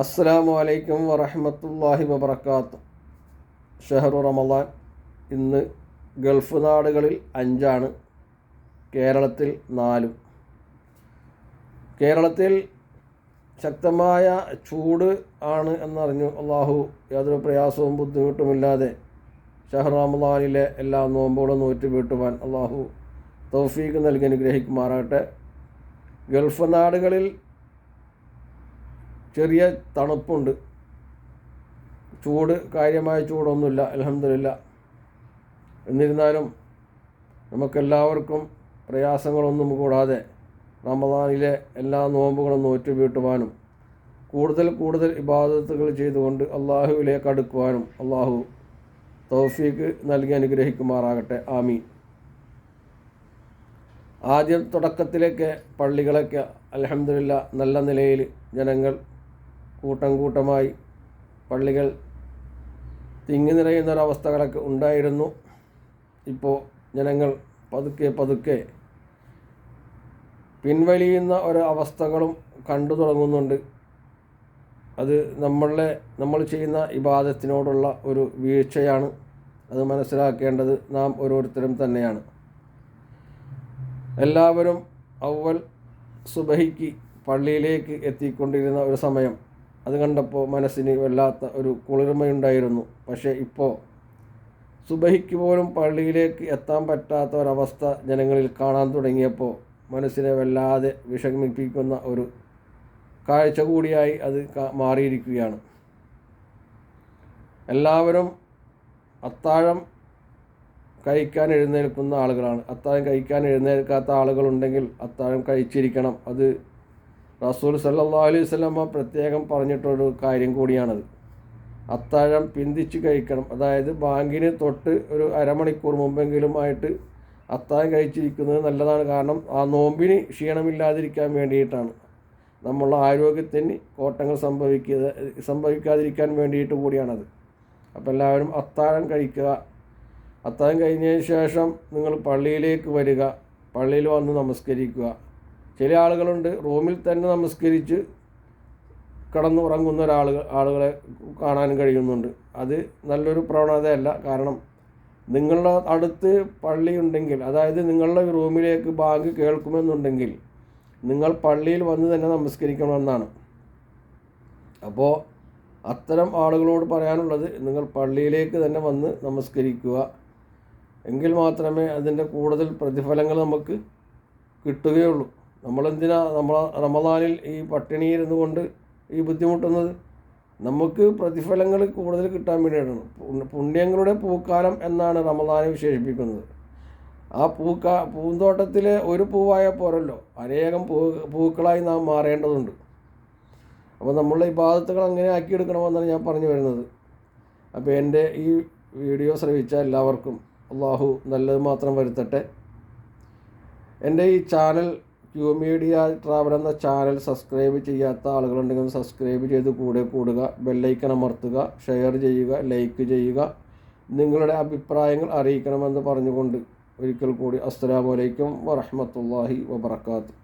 അസ്സലാമു അലൈക്കും വറഹമത്തല്ലാഹി വബർക്കാത്ത് ഷെഹറു റമദാൻ ഇന്ന് ഗൾഫ് നാടുകളിൽ അഞ്ചാണ് കേരളത്തിൽ നാലും. കേരളത്തിൽ ശക്തമായ ചൂട് ആണ് എന്നറിഞ്ഞു അള്ളാഹു യാതൊരു പ്രയാസവും ബുദ്ധിമുട്ടുമില്ലാതെ ഷഹർ റമദാനിലെ എല്ലാ നോമ്പുകളും നൂറ്റി വീട്ടുവാൻ അള്ളാഹു തൗഫീഖ് നൽകി അനുഗ്രഹിക്കുമാറാകട്ടെ. ഗൾഫ് നാടുകളിൽ ചെറിയ തണുപ്പുണ്ട്. ചൂട് കാര്യമായ ചൂടൊന്നുമില്ല അലഹമില്ല എന്നിരുന്നാലും നമുക്കെല്ലാവർക്കും പ്രയാസങ്ങളൊന്നും കൂടാതെ റമദാനിലെ എല്ലാ നോമ്പുകളും നോറ്റുവീട്ടുവാനും കൂടുതൽ കൂടുതൽ ഇബാദത്തുകൾ ചെയ്തുകൊണ്ട് അള്ളാഹുവിലേക്ക് അടുക്കുവാനും അള്ളാഹു തൗഫീക്ക് നൽകി അനുഗ്രഹിക്കുമാറാകട്ടെ. ആമീൻ. ആദ്യം തുടക്കത്തിലേക്ക് പള്ളികളൊക്കെ അലഹമില്ല നല്ല നിലയിൽ ജനങ്ങൾ കൂട്ടം കൂട്ടമായി പള്ളികൾ തിങ്ങി നിറയുന്ന ഒരവസ്ഥകളൊക്കെ ഉണ്ടായിരുന്നു. ഇപ്പോൾ ജനങ്ങൾ പതുക്കെ പതുക്കെ പിൻവലിയുന്ന ഒരു അവസ്ഥകളും കണ്ടു തുടങ്ങുന്നുണ്ട്. അത് നമ്മളെ നമ്മൾ ചെയ്യുന്ന ഇബാദത്തിനോടുള്ള ഒരു വീഴ്ചയാണ്. അത് മനസ്സിലാക്കേണ്ടത് നാം ഓരോരുത്തരും തന്നെയാണ്. എല്ലാവരും അവൽ സുബഹിക്ക് പള്ളിയിലേക്ക് എത്തിക്കൊണ്ടിരുന്ന ഒരു സമയം അത് കണ്ടപ്പോൾ മനസ്സിന് വല്ലാത്ത ഒരു കുളിർമയുണ്ടായിരുന്നു. പക്ഷേ ഇപ്പോൾ സുബഹിക്ക് പോലും പള്ളിയിലേക്ക് എത്താൻ പറ്റാത്ത ഒരവസ്ഥ ജനങ്ങളിൽ കാണാൻ തുടങ്ങിയപ്പോൾ മനസ്സിനെ വല്ലാതെ വിഷമിപ്പിക്കുന്ന ഒരു കാഴ്ച കൂടിയായി അത് മാറിയിരിക്കുകയാണ്. എല്ലാവരും അത്താഴം കഴിക്കാൻ എഴുന്നേൽക്കുന്ന ആളുകളാണ്. അത്താഴം കഴിക്കാൻ എഴുന്നേൽക്കാത്ത ആളുകളുണ്ടെങ്കിൽ അത്താഴം കഴിച്ചിരിക്കണം. അത് റസൂൽ സല്ലാ അലൈഹി സ്വലമ പ്രത്യേകം പറഞ്ഞിട്ടൊരു കാര്യം കൂടിയാണത്. അത്താഴം പിന്തിച്ച് കഴിക്കണം. അതായത് ബാങ്കിന് തൊട്ട് ഒരു അരമണിക്കൂർ മുമ്പെങ്കിലും ആയിട്ട് അത്താഴം കഴിച്ചിരിക്കുന്നത് നല്ലതാണ്. കാരണം ആ നോമ്പിന് ക്ഷീണമില്ലാതിരിക്കാൻ വേണ്ടിയിട്ടാണ്. നമ്മളുടെ ആരോഗ്യത്തിന് കോട്ടങ്ങൾ സംഭവിക്കുക സംഭവിക്കാതിരിക്കാൻ വേണ്ടിയിട്ട് കൂടിയാണത്. അപ്പോൾ എല്ലാവരും അത്താഴം കഴിക്കുക. അത്താഴം കഴിഞ്ഞതിന് ശേഷം നിങ്ങൾ പള്ളിയിലേക്ക് വരിക. പള്ളിയിൽ വന്ന് നമസ്കരിക്കുക. ചില ആളുകളുണ്ട് റൂമിൽ തന്നെ നമസ്കരിച്ച് കടന്നു ഉറങ്ങുന്ന ഒരാളുകൾ ആളുകളെ കാണാൻ കഴിയുന്നുണ്ട്. അത് നല്ലൊരു പ്രവണതയല്ല. കാരണം നിങ്ങളുടെ അടുത്ത് പള്ളിയുണ്ടെങ്കിൽ അതായത് നിങ്ങളുടെ റൂമിലേക്ക് ബാങ്ക് കേൾക്കുമെന്നുണ്ടെങ്കിൽ നിങ്ങൾ പള്ളിയിൽ വന്ന് തന്നെ നമസ്കരിക്കണമെന്നാണ്. അപ്പോൾ അത്തരം ആളുകളോട് പറയാനുള്ളത് നിങ്ങൾ പള്ളിയിലേക്ക് തന്നെ വന്ന് നമസ്കരിക്കുക. എങ്കിൽ മാത്രമേ അതിന്റെ കൂടുതൽ പ്രതിഫലങ്ങൾ നമുക്ക് കിട്ടുകയുള്ളൂ. നമ്മളെന്തിനാ നമ്മൾ റമദാനിൽ ഈ പട്ടിണിയിരുന്നു കൊണ്ട് ഈ ബുദ്ധിമുട്ടുന്നത്? നമുക്ക് പ്രതിഫലങ്ങൾ കൂടുതൽ കിട്ടാൻ വേണ്ടിയിട്ടാണ് പുണ്യങ്ങളുടെ പൂക്കാലം എന്നാണ് റമദാനെ വിശേഷിപ്പിക്കുന്നത്. ആ പൂക്ക പൂന്തോട്ടത്തിലെ ഒരു പൂവായ പോരല്ലോ. അനേകം പൂ പൂക്കളായി നാം മാറേണ്ടതുണ്ട്. അപ്പോൾ നമ്മളുടെ ഈ ബാധത്തുകൾ അങ്ങനെ ആക്കിയെടുക്കണമെന്നാണ് ഞാൻ പറഞ്ഞു വരുന്നത്. അപ്പോൾ എന്റെ ഈ വീഡിയോ ശ്രമിച്ച എല്ലാവർക്കും അള്ളാഹു നല്ലത് മാത്രം വരുത്തട്ടെ. എന്റെ ഈ ചാനൽ ക്യൂ മീഡിയ ട്രാവൽ എന്ന ചാനൽ സബ്സ്ക്രൈബ് ചെയ്യാത്ത ആളുകളുണ്ടെങ്കിൽ സബ്സ്ക്രൈബ് ചെയ്ത് കൂടെ കൂടുക ബെല്ലൈക്കൺ അമർത്തുക ഷെയർ ചെയ്യുക ലൈക്ക് ചെയ്യുക. നിങ്ങളുടെ അഭിപ്രായങ്ങൾ അറിയിക്കണമെന്ന് പറഞ്ഞുകൊണ്ട് ഒരിക്കൽ കൂടി അസ്സലാമലൈക്കും വറഹമത്തല്ലാഹി വബർക്കാത്തു